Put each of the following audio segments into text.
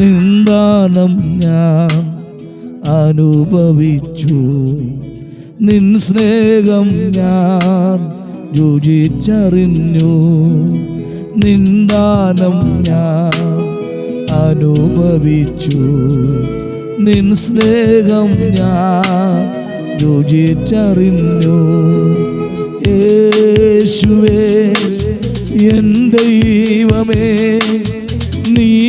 നിന്ദാനം ഞാൻ അനുഭവിച്ചു. നിൻ സ്നേഹം ഞാൻ രുചിച്ചറിഞ്ഞു. നിന്ദാനം ഞാൻ അനുഭവിച്ചു. നിൻ സ്നേഹം ഞാൻ രുചിച്ചറിഞ്ഞു. യേശുവേ എൻ ദൈവമേ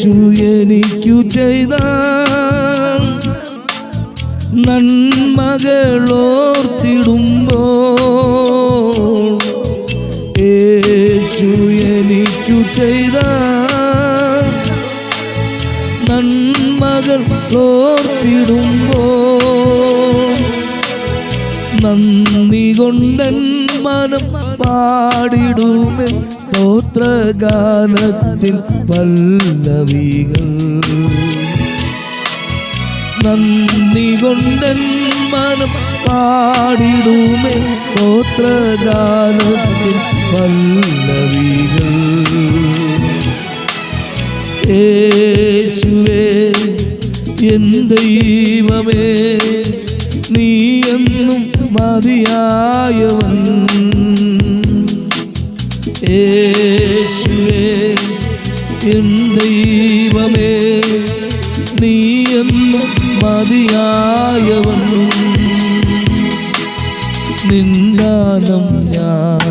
യേശു എനിക്കു ചെയ്ത നന്മകളോർത്തിടുമ്പോ യേശു എനിക്കു ചെയ്ത നന്മകൾ ഓർത്തിടുമ്പോ കൊണ്ടൻ മനം പാടിടുമേ. സ്തോത്രഗാനത്തിൽ പല്ലവികൾ. നന്ദി കൊണ്ടൻ മനം പാടിടുമേ. സ്തോത്രഗാനത്തിൽ പല്ലവികൾ. യേശുവേ എൻ ദൈവമേ നീ എന്നും മതിയായവൻ യേശുവേ ദൈവമേ നീ എന്ന് മതിയായവൻ. നിന്ദാനം ഞാൻ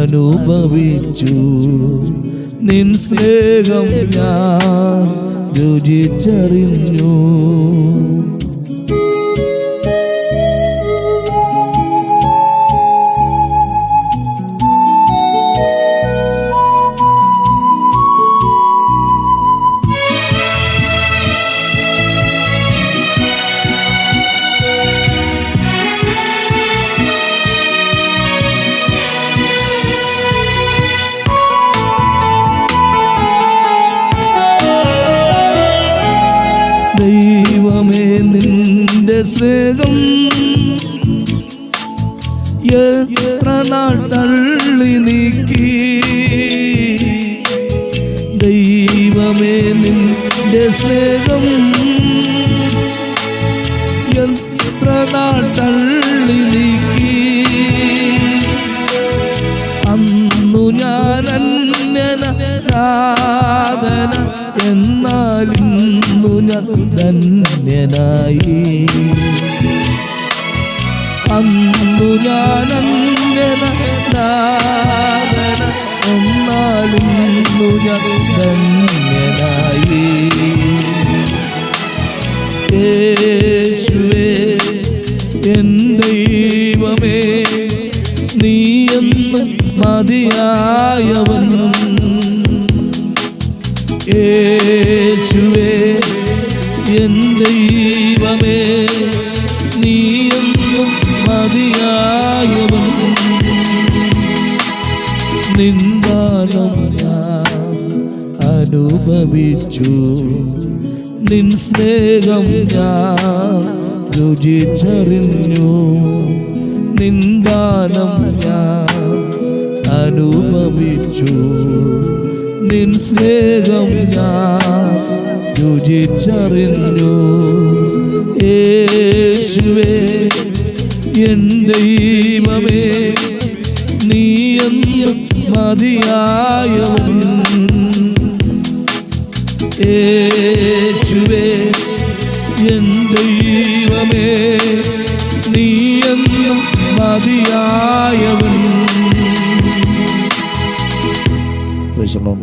അനുഭവിച്ചു. നിൻ സ്നേഹം ഞാൻ രുചിച്ചറിഞ്ഞു. സ്നേഹം എത്ര നാൾ തള്ളി നീക്കി? ദൈവമേ നിന്റെ സ്നേഹം ഇന്നു ഞാൻ ധന്യനായി. അന്നു ഞാൻ അന്യന സാധന എന്നാൽ ഇന്നു ഞാൻ ധന്യനായി. യേശുവേ എൻ ദൈവമേ നീ എന്നും മതിയായവൻ യേശുവേ എൻ ദൈവമേ നീ എന്നും മതിയായവൻ. നിന്ദാനം ഞാൻ അനുഭവിച്ചു. നിൻ സ്നേഹം ഞാൻ രുചിച്ചറിഞ്ഞു. നിന്ദാനം ഞാൻ അനുഭവിച്ചു. നിൻ സ്നേഹം ഞാൻ രുചിച്ചറിഞ്ഞു. യേശുവേ എൻ ദൈവമേ നീ എന്നും മതിയായവൻ. യേശുവേ എൻ ദൈവമേ നീ എന്നും മതിയായവൻ. Shalom.